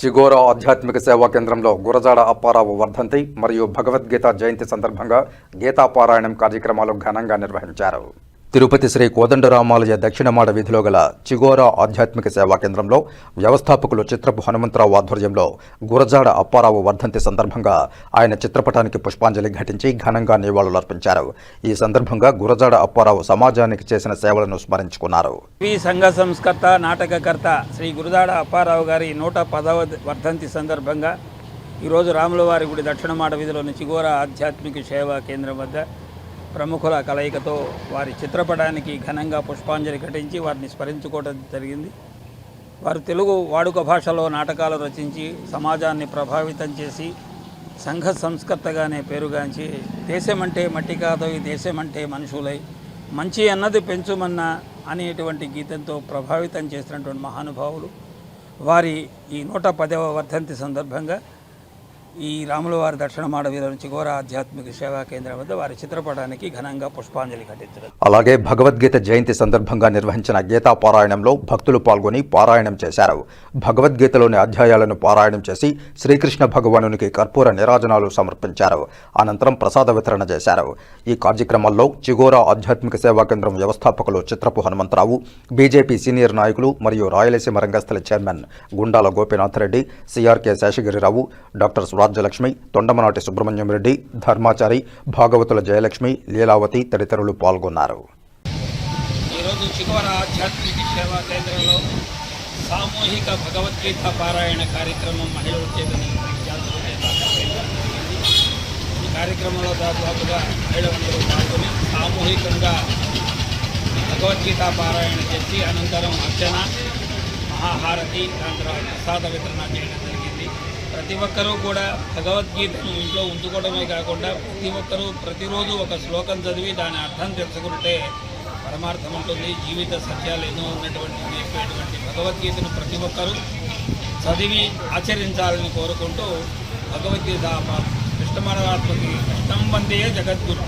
చిగోర ఆధ్యాత్మిక సేవా కేంద్రంలో గురజాడ అప్పారావు వర్ధంతి మరియు భగవద్గీత జయంతి సందర్భంగా గీతాపారాయణం కార్యక్రమాలు ఘనంగా నిర్వహించారు. తిరుపతి శ్రీ కోదండరామాలయ దక్షిణమాడ వీధిలో గల చిగోరా ఆధ్యాత్మిక సేవా కేంద్రంలో వ్యవస్థాపకులు చిత్రపు హనుమంతరావు ఆధ్వర్యంలో గురజాడ అప్పారావు వర్ధంతి సందర్భంగా ఆయన చిత్రపటానికి పుష్పాంజలి ఘటించి ఘనంగా నివాళులర్పించారు. ఈ సందర్భంగా గురజాడ అప్పారావు సమాజానికి చేసిన సేవలను స్మరించుకున్నారు. వి సంఘ సంస్కర్త నాటకకర్త శ్రీ గురజాడ అప్పారావు గారి నూట పదవ వర్ధంతి సందర్భంగా ఈరోజు రాములవారి గుడి దక్షిణమాడ వీధిలోని చిగోరా ఆధ్యాత్మిక సేవా కేంద్రం వద్ద ప్రముఖుల కలయికతో వారి చిత్రపటానికి ఘనంగా పుష్పాంజలి ఘటించి వారిని స్మరించుకోవడం జరిగింది. వారు తెలుగు వాడుక భాషలో నాటకాలు రచించి సమాజాన్ని ప్రభావితం చేసి సంఘ సంస్కర్తగానే పేరుగాంచి దేశమంటే మట్టి కాదు దేశమంటే మనుషులై మంచి అన్నది పెంచుమన్న అనేటువంటి గీతంతో ప్రభావితం చేసినటువంటి మహానుభావులు. వారి ఈ నూట పదవ వర్ధంతి సందర్భంగా ఈ రాములవారి దర్శన దక్షిణమాడ నుంచి ఘోర ఆధ్యాత్మిక సేవా కేంద్రం వద్ద వారి చిత్రపటానికి ఘనంగా పుష్పాంజలి ఘటించారు అలాగే భగవద్గీత జయంతి సందర్భంగా నిర్వహించిన గీతా పారాయణంలో భక్తులు పాల్గొని పారాయణం చేశారు. భగవద్గీతలోని అధ్యాయాలను పారాయణం చేసి శ్రీకృష్ణ భగవానునికి కర్పూర నిరాజనాలు సమర్పించారు. అనంతరం ప్రసాద వితరణ చేశారు. ఈ కార్యక్రమాల్లో చిగోరా ఆధ్యాత్మిక సేవా కేంద్రం వ్యవస్థాపకులు చిత్రపు హనుమంతరావు బీజేపీ సీనియర్ నాయకులు మరియు రాయలసీమ రంగస్థల chairman Gundala Gopinath Reddy CRK Seshagiri Rao doctor Rajyalakshmi Thondamanati Subrahmanyam Reddy Dharmachari Bhagavatula Jayalakshmi Leelavathi తదితరులు పాల్గొన్నారు. ఈరోజు చిగోర ఆధ్యాత్మిక సేవా కేంద్రంలో సామూహిక భగవద్గీత పారాయణ కార్యక్రమం మహిళల చేత ఈ కార్యక్రమంలో దాదాపుగా మహిళలందరూ పాల్గొని సామూహికంగా భగవద్గీత పారాయణ చేసి అనంతరం అర్చన మహాహారతి దాని తర్వాత ప్రసాద వితరణ చేయడం జరిగింది. ప్రతి ఒక్కరూ కూడా భగవద్గీతను ఇంట్లో ఉంచుకోవడమే కాకుండా ప్రతి ఒక్కరూ ప్రతిరోజు ఒక శ్లోకం చదివి దాని అర్థం తెలుసుకుంటే పరమార్థం ఉంటుంది జీవిత సత్యాలు ఎన్నో ఉన్నటువంటి నేర్పేటువంటి భగవద్గీతను ప్రతి ఒక్కరూ చదివి ఆచరించాలని కోరుకుంటూ భగవద్గీత కృష్ణమరాత్మకి కృష్ణం వందే జగద్గురు.